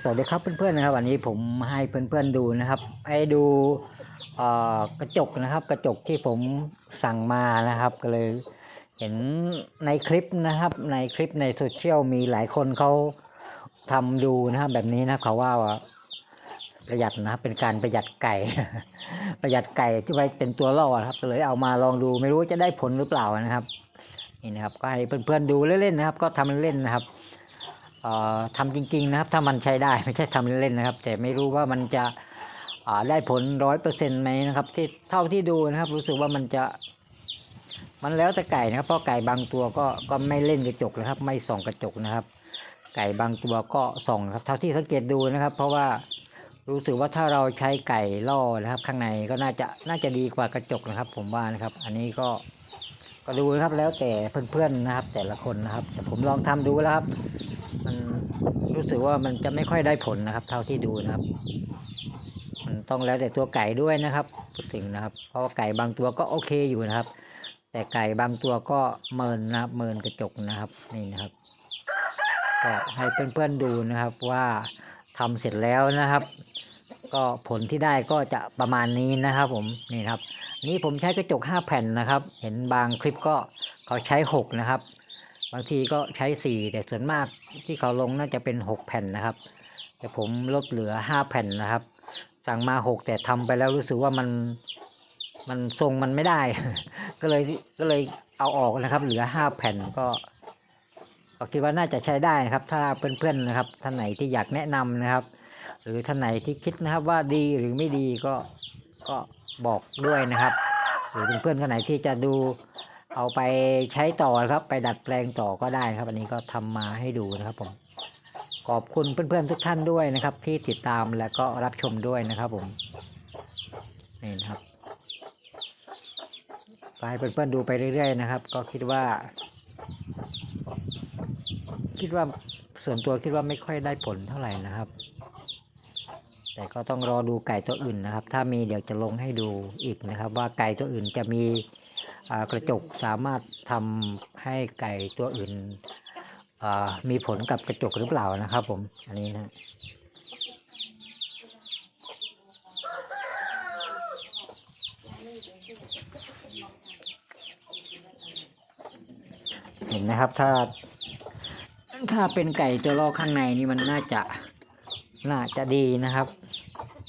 สวัสดีครับเพื่อนๆนะครับวันนี้ผมให้เพื่อนๆดูนะครับให้ดูกระจกนะครับ กระจกที่ผมสั่งมานะครับ ก็เลยเห็นในคลิปนะครับ ในคลิปในโซเชียลมีหลายคนเขาทำดูนะครับแบบนี้นะเขาว่าประหยัดนะครับเป็นการประหยัดไก่ ประหยัดไก่ที่ไว้เป็นตัวล่อครับก็เลยเอามาลองดูไม่รู้จะได้ผลหรือเปล่านะครับนี่นะครับก็ให้เพื่อนๆดูเล่นๆนะครับ ก็ทำเล่นๆนะครับ ทำจริง ๆ นะครับ ถ้ามันใช้ได้ไม่ใช่ทำเล่นๆนะครับ แต่ไม่รู้ว่ามันจะได้ผลร้อยเปอร์เซ็นต์ไหมนะครับ ที่เท่าที่ดูนะครับ รู้สึกว่ามันจะ มันแล้วแต่ไก่นะครับ เพราะไก่บางตัวก็ก็ไม่เล่นกระจกนะครับ ไม่ส่องกระจกนะครับ ไก่บางตัวก็ส่องครับ เท่าที่สังเกตดูนะครับ เพราะว่ารู้สึกว่าถ้าเราใช้ไก่ล่อนะครับ ข้างในก็น่าจะน่าจะดีกว่ากระจกนะครับ ผมว่านะครับ อันนี้ก็ก็ดูนะครับแล้วแต่เพื่อนๆนะครับ แต่ละคนนะครับแต่ผมลองทำดูแล้วครับ มันรู้สึกว่ามันจะไม่ค่อยได้ผลนะครับ เท่าที่ดูนะครับ มันต้องแล้วแต่ตัวไก่ด้วยนะครับพูดถึงนะครับ เพราะว่าไก่บางตัวก็โอเคอยู่นะครับ แต่ไก่บางตัวก็เมินนะครับ เมินกระจกนะครับนี่นะครับก็ให้เพื่อนๆดูนะครับว่าทำเสร็จแล้วนะครับ ก็ผลที่ได้ก็จะประมาณนี้นะครับ ผมนี่ครับ นี่ผมใช้กระจก 5 แผ่นนะครับ เห็นบางคลิปก็เขาใช้ 6 นะครับ บางทีก็ใช้ 4 แต่ส่วนมากที่เขาลงน่าจะเป็น 6 แผ่นนะครับ แต่ผมลดเหลือ 5 แผ่นนะครับ สั่งมา 6 แต่ทำไปแล้วรู้สึกว่ามันมันทรงมันไม่ได้ ก็เลยก็เลยเอาออกนะครับ เหลือ 5 แผ่นก็ก็คิดว่าน่าจะใช้ได้นะครับ ถ้าเพื่อนๆนะครับท่านไหนที่อยากแนะนำนะครับ หรือท่านไหนที่คิดนะครับว่าดีหรือไม่ดีก็ก็บอกด้วยนะครับ หรือเพื่อนๆคนไหนที่จะดู เอาไปใช้ต่อครับ ไปดัดแปลงต่อก็ได้ครับ อันนี้ก็ทำมาให้ดูนะครับผมขอบคุณเพื่อนๆทุกท่านด้วยนะครับ ที่ติดตามและก็รับชมด้วยนะครับผมนี่นะครับก็ให้เพื่อนๆดูไปเรื่อยๆนะครับ ก็คิดว่า คิดว่าส่วนตัวคิดว่าไม่ค่อยได้ผลเท่าไหร่นะครับ แต่ก็ต้องรอดูไก่ตัวอื่นนะครับ ถ้ามีเดี๋ยวจะลงให้ดูอีกนะครับ ว่าไก่ตัวอื่นจะมี กระจกสามารถทำให้ไก่ตัวอื่นมีผลกับกระจกหรือเปล่านะครับ ผม อันนี้นะเห็นนะครับถ้า ถ้าเป็นไก่ตัวลอกข้างในนี่มันน่าจะน่าจะดีนะครับ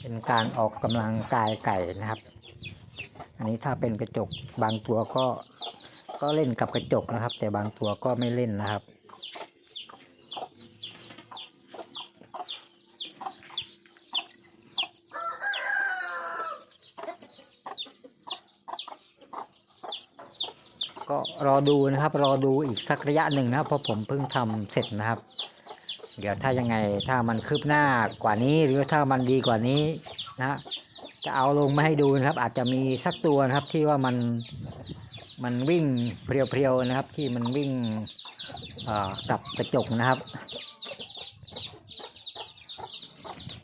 เป็นการออกกำลังกายไก่นะครับ อันนี้ถ้าเป็นกระจกบางตัวก็ก็เล่นกับกระจกนะครับ แต่บางตัวก็ไม่เล่นนะครับ ก็รอดูนะครับ รอดูอีกสักระยะหนึ่งนะครับเพราะผมเพิ่งทำเสร็จนะครับ เดี๋ยวถ้ายังไงถ้ามันคืบหน้ากว่านี้หรือถ้ามันดีกว่านี้นะ จะเอาลงมาให้ดูนะครับ อาจจะมีสักตัวนะครับที่ว่ามันมันวิ่งเพียวๆนะครับ ที่มันวิ่งกับกระจกนะครับ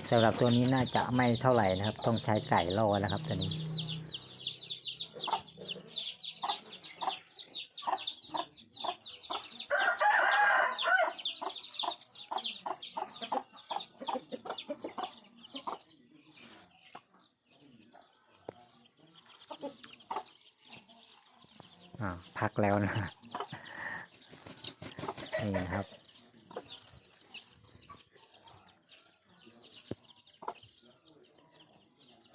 สำหรับตัวนี้น่าจะไม่เท่าไหร่นะครับ ต้องใช้ไก่ล่อนะครับตัวนี้ พักแล้วนะนี่นะครับ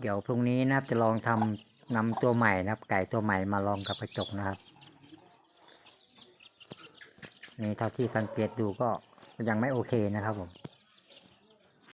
เดี๋ยวพรุ่งนี้นะครับจะลองทำนำตัวใหม่นะครับ ไก่ตัวใหม่มาลองกับกระจกนะครับนี่เท่าที่สังเกตดูก็ยังไม่โอเคนะครับผม